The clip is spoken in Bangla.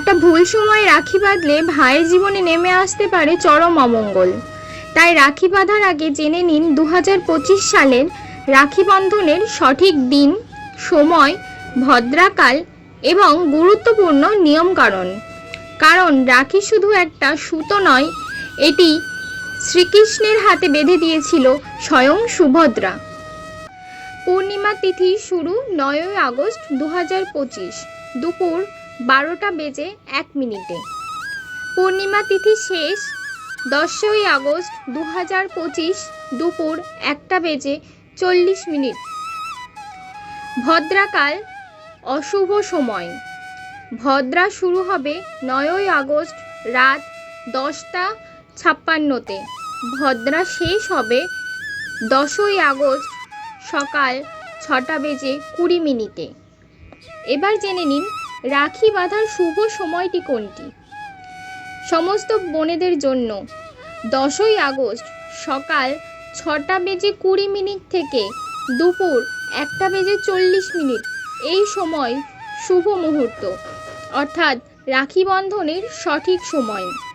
একটা ভুল সময় রাখি বাঁধলে ভাইয়ের জীবনে নেমে আসতে পারে চরম অমঙ্গল। তাই রাখি বাঁধার আগে জেনে নিন দু হাজার পঁচিশ সালের রাখি বন্ধনের সঠিক দিন, সময়, ভদ্রাকাল এবং গুরুত্বপূর্ণ নিয়মকানুন। কারণ রাখি শুধু একটা সুতো নয়, এটি শ্রীকৃষ্ণের হাতে বেঁধে দিয়েছিল স্বয়ং সুভদ্রা। পূর্ণিমা তিথি শুরু নয়ই আগস্ট দু হাজার পঁচিশ, দুপুর বারোটা বেজে এক মিনিটে। পূর্ণিমা তিথি শেষ, দশই আগস্ট দু হাজার পঁচিশ দুপুর একটা বেজে চল্লিশ মিনিট। ভদ্রাকাল, অশুভ সময়। ভদ্রা শুরু হবে নয়ই আগস্ট রাত দশটা ছাপ্পান্নতে। ভদ্রা শেষ হবে দশই আগস্ট সকাল ছটা বেজে কুড়ি মিনিটে। এবার জেনে নিন রাখি বাঁধার শুভ সময়টি কোনটি? সমস্ত বোনেদের জন্য দশই আগস্ট সকাল ছটা বেজে কুড়ি মিনিট থেকে দুপুর একটা বেজে চল্লিশ মিনিট। এই সময় শুভ মুহূর্ত। অর্থাৎ রাখি বন্ধনের সঠিক সময়।